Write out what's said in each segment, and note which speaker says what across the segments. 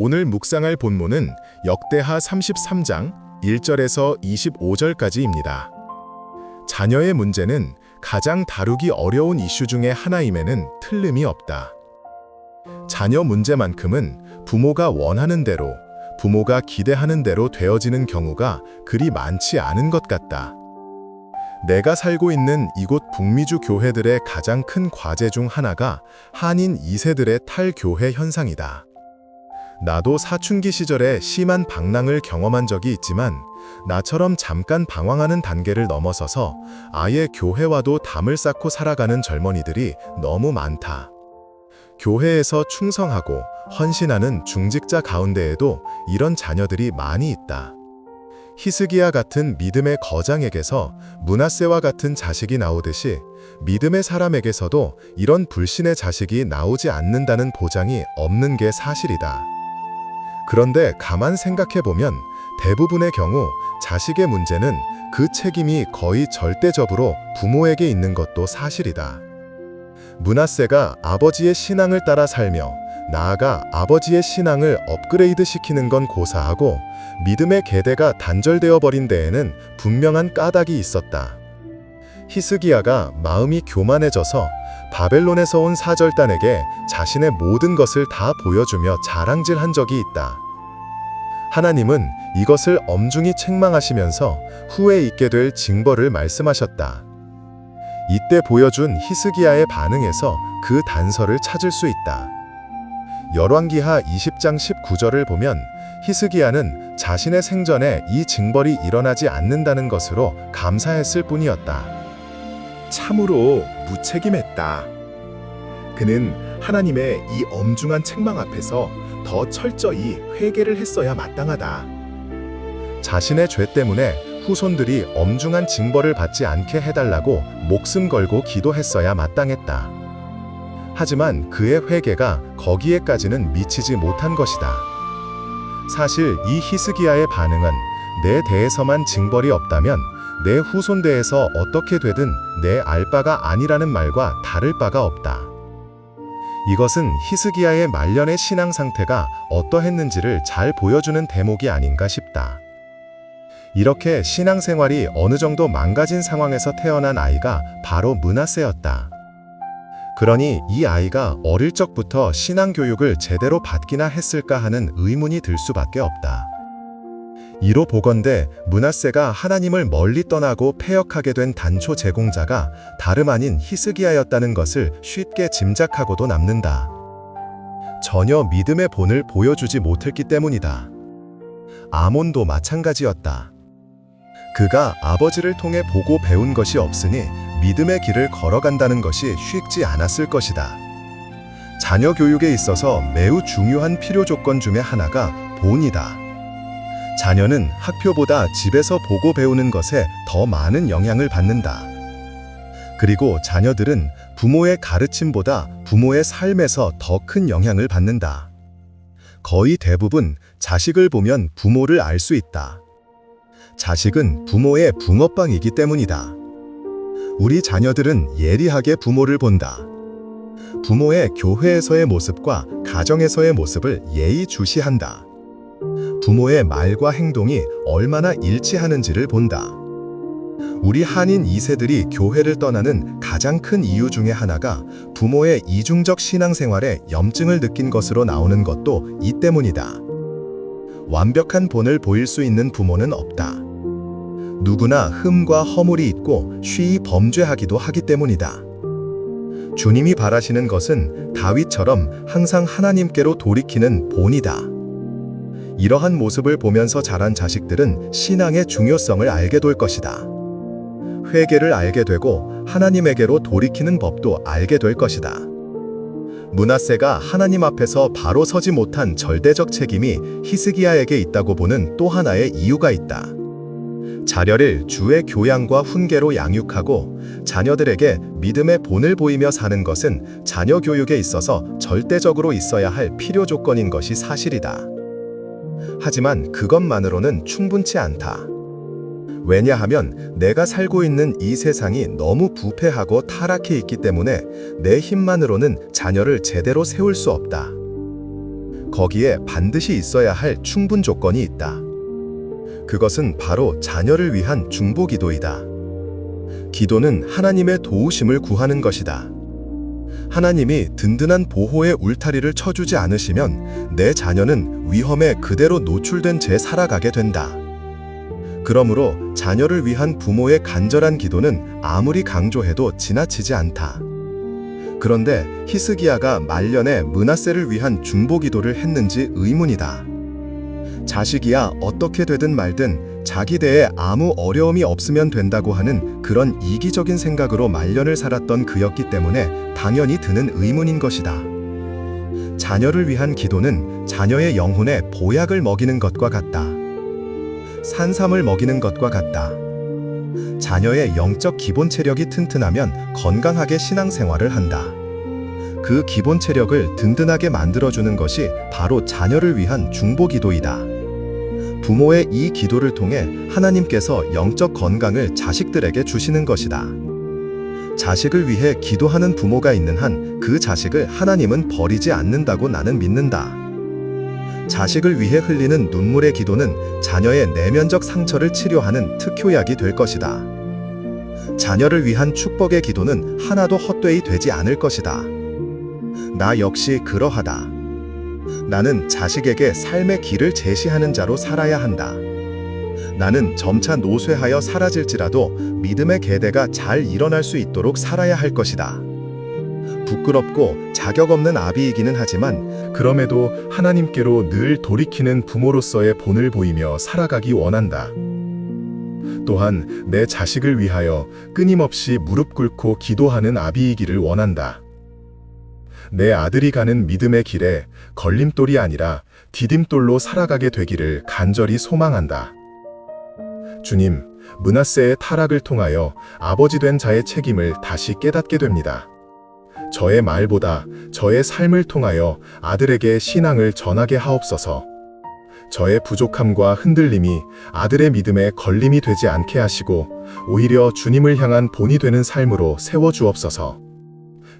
Speaker 1: 오늘 묵상할 본문은 역대하 33장 1절에서 25절까지입니다. 자녀의 문제는 가장 다루기 어려운 이슈 중에 하나임에는 틀림이 없다. 자녀 문제만큼은 부모가 원하는 대로, 부모가 기대하는 대로 되어지는 경우가 그리 많지 않은 것 같다. 내가 살고 있는 이곳 북미주 교회들의 가장 큰 과제 중 하나가 한인 2세들의 탈교회 현상이다. 나도 사춘기 시절에 심한 방랑을 경험한 적이 있지만 나처럼 잠깐 방황하는 단계를 넘어서서 아예 교회와도 담을 쌓고 살아가는 젊은이들이 너무 많다. 교회에서 충성하고 헌신하는 중직자 가운데에도 이런 자녀들이 많이 있다. 히스기야 같은 믿음의 거장에게서 문하세와 같은 자식이 나오듯이 믿음의 사람에게서도 이런 불신의 자식이 나오지 않는다는 보장이 없는 게 사실이다. 그런데 가만 생각해 보면 대부분의 경우 자식의 문제는 그 책임이 거의 절대적으로 부모에게 있는 것도 사실이다. 문하세가 아버지의 신앙을 따라 살며 나아가 아버지의 신앙을 업그레이드 시키는 건 고사하고 믿음의 계대가 단절되어 버린 데에는 분명한 까닭이 있었다. 히스기야가 마음이 교만해져서 바벨론에서 온 사절단에게 자신의 모든 것을 다 보여주며 자랑질한 적이 있다. 하나님은 이것을 엄중히 책망하시면서 후에 있게 될 징벌을 말씀하셨다. 이때 보여준 히스기야의 반응에서 그 단서를 찾을 수 있다. 열왕기하 20장 19절을 보면 히스기야는 자신의 생전에 이 징벌이 일어나지 않는다는 것으로 감사했을 뿐이었다.
Speaker 2: 참으로 무책임했다. 그는 하나님의 이 엄중한 책망 앞에서 더 철저히 회개를 했어야 마땅하다.
Speaker 1: 자신의 죄 때문에 후손들이 엄중한 징벌을 받지 않게 해달라고 목숨 걸고 기도했어야 마땅했다. 하지만 그의 회개가 거기에까지는 미치지 못한 것이다. 사실 이 히스기야의 반응은 내 대에서만 징벌이 없다면 내 후손대에서 어떻게 되든 내 알바가 아니라는 말과 다를 바가 없다. 이것은 히스기야의 말년의 신앙 상태가 어떠했는지를 잘 보여주는 대목이 아닌가 싶다. 이렇게 신앙생활이 어느 정도 망가진 상황에서 태어난 아이가 바로 문하세였다. 그러니 이 아이가 어릴 적부터 신앙 교육을 제대로 받기나 했을까 하는 의문이 들 수밖에 없다. 이로 보건대 문하세가 하나님을 멀리 떠나고 폐역하게 된 단초 제공자가 다름 아닌 히스기야였다는 것을 쉽게 짐작하고도 남는다. 전혀 믿음의 본을 보여주지 못했기 때문이다. 아몬도 마찬가지였다. 그가 아버지를 통해 보고 배운 것이 없으니 믿음의 길을 걸어간다는 것이 쉽지 않았을 것이다. 자녀 교육에 있어서 매우 중요한 필요 조건 중에 하나가 본이다. 자녀는 학교보다 집에서 보고 배우는 것에 더 많은 영향을 받는다. 그리고 자녀들은 부모의 가르침보다 부모의 삶에서 더 큰 영향을 받는다. 거의 대부분 자식을 보면 부모를 알 수 있다. 자식은 부모의 붕어빵이기 때문이다. 우리 자녀들은 예리하게 부모를 본다. 부모의 교회에서의 모습과 가정에서의 모습을 예의주시한다. 부모의 말과 행동이 얼마나 일치하는지를 본다. 우리 한인 2세들이 교회를 떠나는 가장 큰 이유 중에 하나가 부모의 이중적 신앙생활에 염증을 느낀 것으로 나오는 것도 이 때문이다. 완벽한 본을 보일 수 있는 부모는 없다. 누구나 흠과 허물이 있고 쉬이 범죄하기도 하기 때문이다. 주님이 바라시는 것은 다윗처럼 항상 하나님께로 돌이키는 본이다. 이러한 모습을 보면서 자란 자식들은 신앙의 중요성을 알게 될 것이다. 회개를 알게 되고 하나님에게로 돌이키는 법도 알게 될 것이다. 문하세가 하나님 앞에서 바로 서지 못한 절대적 책임이 히스기야에게 있다고 보는 또 하나의 이유가 있다. 자녀를 주의 교양과 훈계로 양육하고 자녀들에게 믿음의 본을 보이며 사는 것은 자녀 교육에 있어서 절대적으로 있어야 할 필요 조건인 것이 사실이다. 하지만 그것만으로는 충분치 않다. 왜냐하면 내가 살고 있는 이 세상이 너무 부패하고 타락해 있기 때문에 내 힘만으로는 자녀를 제대로 세울 수 없다. 거기에 반드시 있어야 할 충분 조건이 있다. 그것은 바로 자녀를 위한 중보 기도이다. 기도는 하나님의 도우심을 구하는 것이다. 하나님이 든든한 보호의 울타리를 쳐주지 않으시면 내 자녀는 위험에 그대로 노출된 채 살아가게 된다. 그러므로 자녀를 위한 부모의 간절한 기도는 아무리 강조해도 지나치지 않다. 그런데 히스기야가 말년에 문하세를 위한 중보 기도를 했는지 의문이다. 자식이야 어떻게 되든 말든 자기 대에 아무 어려움이 없으면 된다고 하는 그런 이기적인 생각으로 말년을 살았던 그였기 때문에 당연히 드는 의문인 것이다. 자녀를 위한 기도는 자녀의 영혼에 보약을 먹이는 것과 같다. 산삼을 먹이는 것과 같다. 자녀의 영적 기본 체력이 튼튼하면 건강하게 신앙생활을 한다. 그 기본 체력을 든든하게 만들어주는 것이 바로 자녀를 위한 중보 기도이다. 부모의 이 기도를 통해 하나님께서 영적 건강을 자식들에게 주시는 것이다. 자식을 위해 기도하는 부모가 있는 한 그 자식을 하나님은 버리지 않는다고 나는 믿는다. 자식을 위해 흘리는 눈물의 기도는 자녀의 내면적 상처를 치료하는 특효약이 될 것이다. 자녀를 위한 축복의 기도는 하나도 헛되이 되지 않을 것이다. 나 역시 그러하다. 나는 자식에게 삶의 길을 제시하는 자로 살아야 한다. 나는 점차 노쇠하여 사라질지라도 믿음의 계대가 잘 일어날 수 있도록 살아야 할 것이다. 부끄럽고 자격 없는 아비이기는 하지만
Speaker 2: 그럼에도 하나님께로 늘 돌이키는 부모로서의 본을 보이며 살아가기 원한다. 또한 내 자식을 위하여 끊임없이 무릎 꿇고 기도하는 아비이기를 원한다. 내 아들이 가는 믿음의 길에 걸림돌이 아니라 디딤돌로 살아가게 되기를 간절히 소망한다. 주님, 문하세의 타락을 통하여 아버지 된 자의 책임을 다시 깨닫게 됩니다. 저의 말보다 저의 삶을 통하여 아들에게 신앙을 전하게 하옵소서. 저의 부족함과 흔들림이 아들의 믿음에 걸림이 되지 않게 하시고 오히려 주님을 향한 본이 되는 삶으로 세워 주옵소서.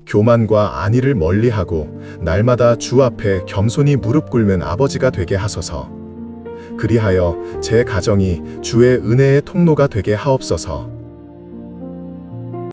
Speaker 2: 교만과 안위를 멀리하고 날마다 주 앞에 겸손히 무릎 꿇는 아버지가 되게 하소서. 그리하여 제 가정이 주의 은혜의 통로가 되게 하옵소서.